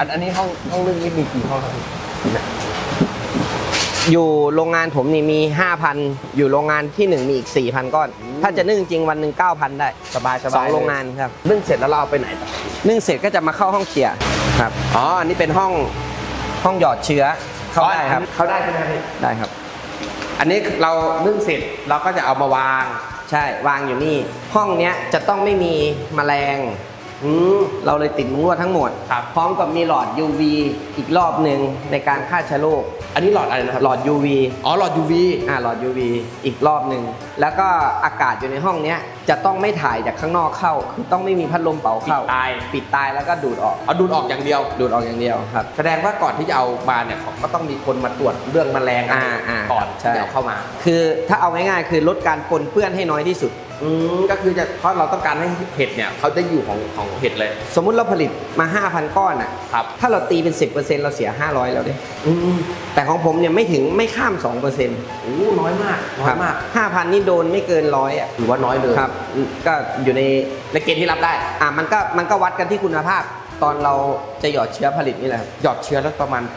อันอันนี้ห้องห้องนึ่งนี่มีกี่ห้องครับพี่อยู่โรงงานผมนี่มี 5,000 อยู่โรงงานที่หนึ่งมีอีก 4,000 ก้อน ถ้าจะนึ่งจริงวันหนึ่ง9,000 ได้สบายสบายสองโรงงานครับนึ่งเสร็จแล้วเราเอาไปไหนต่อนึ่งเสร็จก็จะมาเข้าห้องเกียร์ครับอ๋ออันนี้เป็นห้องห้องหยอดเชื้อเข้าได้ครับเข้าได้ใช่ไหมครับพี่ได้ครับ อันนี้เรานึ่งเสร็จเราก็จะเอามาวาง ใช่วางอยู่นี่ ห้องเนี้ยจะต้องไม่มีแมลงอืม เราเลยติดมุ้งลวดทั้งหมดครับพร้อมกับมีหลอด UV อีกรอบหนึ่งในการฆ่าเชื้อโรค อันนี้หลอดอะไรนะครับ หลอด UV อ๋อ หลอด UV อ่าหลอด UV อีกรอบหนึ่ง แล้วก็อากาศอยู่ในห้องเนี้ยจะต้องไม่ถ่ายจากข้างนอกเข้า คือต้องไม่มีพัดลมเป่าเข้า ปิดตาย ปิดตายแล้วก็ดูดออก เอาดูดออกอย่างเดียว ดูดออกอย่างเดียวครับ แสดงว่าก่อนที่จะเอามาเนี่ยเขาก็ต้องมีคนมาตรวจเรื่องแมลงอะไรอ่าอ่าก่อนใช่ที่จะเอาเข้ามา คือถ้าเอาง่ายๆคือลดการปนเปื้อนให้น้อยที่สุดอืมก็คือจะเพราะเราต้องการให้เห็ดเนี่ยเขาได้อยู่ของของเห็ดเลย สมมุติเราผลิตมา 5,000 ก้อนอะ ครับ ถ้าเราตีเป็น 10%เราเสีย 500แล้วเด้อืมแต่ของผมเนี่ยไม่ถึงไม่ข้าม 2%โอ้น้อยมากน้อยมาก5,000 นี่โดนไม่เกินร้อยอะถือว่าน้อยเลยครับก็อยู่ในในเกณฑ์ที่รับได้ อะมันก็มันก็วัดกันที่คุณภาพ ตอนเราจะหยอดเชื้อผลิตนี่แหละครับหยอดเชื้อแล้วประมาณ